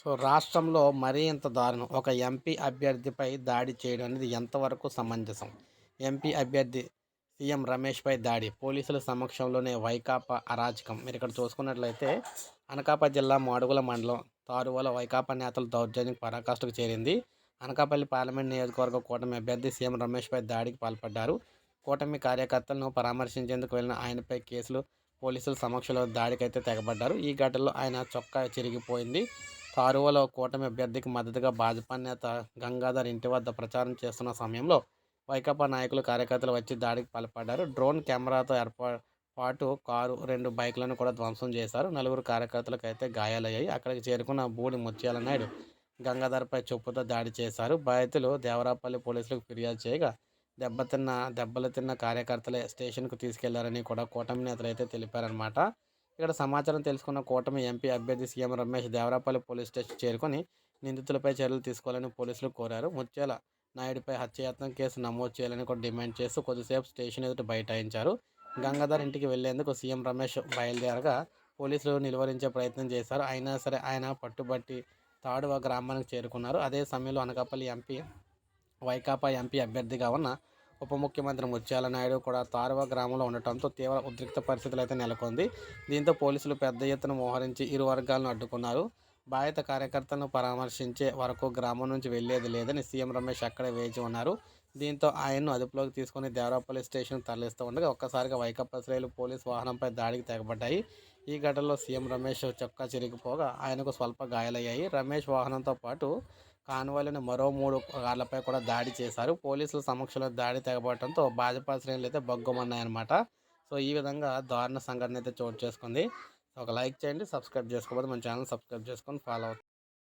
So రాష్ట్రంలో మరీ ఇంత దారుణం. ఒక ఎంపీ అభ్యర్థిపై దాడి చేయడం అనేది ఎంతవరకు సమంజసం? ఎంపీ అభ్యర్థి సీఎం రమేష్పై దాడి పోలీసుల సమక్షంలోనే వైకాపా అరాచకం. మీరు ఇక్కడ చూసుకున్నట్లయితే అనకాపల్లి జిల్లా మాడుగుల మండలం తారువల వైకాపా నేతల దౌర్జన్యం పరాకాష్ఠకు చేరింది. అనకాపల్లి పార్లమెంట్ నియోజకవర్గ కూటమి అభ్యర్థి సీఎం రమేష్పై దాడికి పాల్పడ్డారు. కూటమి కార్యకర్తలను పరామర్శించేందుకు వెళ్ళిన ఆయనపై కేసులు పోలీసుల సమక్షంలో దాడికైతే తెగబడ్డారు. ఈ ఘటనలో ఆయన చొక్కా చిరిగిపోయింది. కారువలో కూటమి అభ్యర్థికి మద్దతుగా భాజపా నేత గంగాధర్ ఇంటి వద్ద ప్రచారం చేస్తున్న సమయంలో వైకాపా నాయకులు కార్యకర్తలు వచ్చి దాడికి పాల్పడ్డారు. డ్రోన్ కెమెరాతో ఏర్పాటు కారు రెండు బైక్లను కూడా ధ్వంసం చేశారు. నలుగురు కార్యకర్తలకు అయితే గాయాలయ్యాయి. అక్కడికి చేరుకున్న బూడి ముత్యాల నాయుడు గంగాధర్పై చొప్పుతో దాడి చేశారు. బాధితులు దేవరాపల్లి పోలీసులకు ఫిర్యాదు చేయగా దెబ్బతిన్న దెబ్బలు తిన్న కార్యకర్తలే స్టేషన్కు తీసుకెళ్ళారని కూడా కూటమి నేతలు అయితే తెలిపారనమాట ఇక్కడ సమాచారం తెలుసుకున్న కూటమి ఎంపీ అభ్యర్థి CM Ramesh Devarapalli police station చేరుకొని నిందితులపై చర్యలు తీసుకోవాలని పోలీసులు కోరారు. ముత్యాల నాయుడిపై హత్యయత్నం కేసు నమోదు చేయాలని కూడా డిమాండ్ చేస్తూ కొద్దిసేపు స్టేషన్ ఎదుట బైఠాయించారు. గంగాధర్ ఇంటికి వెళ్ళేందుకు సీఎం రమేష్ బయలుదేరగా పోలీసులు నిలువరించే ప్రయత్నం చేశారు. అయినా సరే ఆయన పట్టుబట్టి తాడువ గ్రామానికి చేరుకున్నారు. అదే సమయంలో అనకాపల్లి ఎంపీ వైకాపా ఎంపీ అభ్యర్థిగా ఉన్న ఉప ముఖ్యమంత్రి ముత్యాల నాయుడు కూడా తారవా గ్రామంలో ఉండటంతో తీవ్ర ఉద్రిక్త పరిస్థితులు అయితే నెలకొంది. దీంతో పోలీసులు పెద్ద ఎత్తున మోహరించి ఇరు వర్గాలను అడ్డుకున్నారు. బాధిత కార్యకర్తలను పరామర్శించే వరకు గ్రామం నుంచి వెళ్ళేది లేదని సీఎం రమేష్ అక్కడే వేచి ఉన్నారు. దీంతో ఆయన్ను అదుపులోకి తీసుకుని దేవరాపల్లి స్టేషన్ తరలిస్తూ ఉండగా ఒక్కసారిగా వైకప్ప శ్రేయులు పోలీస్ వాహనంపై దాడికి తెగబడ్డాయి. ఈ ఘటనలో సీఎం రమేష్ చొక్కా చిరిగిపోగా ఆయనకు స్వల్ప గాయాలయ్యాయి. రమేష్ వాహనంతో పాటు కాన్వాయ్లను మరో మూడు కార్లపై కూడా దాడి చేశారు. పోలీసుల సమక్షంలో దాడి తెగబడటంతో భాజపా శ్రేణులు అయితే బొగ్గమన్నాయన్నమాట. సో ఈ విధంగా దారుణ సంఘటన అయితే చోటు చేసుకుంది. ఒక లైక్ చేయండి సబ్స్క్రైబ్ చేసుకోకపోతే మన ఛానల్ సబ్స్క్రైబ్ చేసుకొని ఫాలో అవుతుంది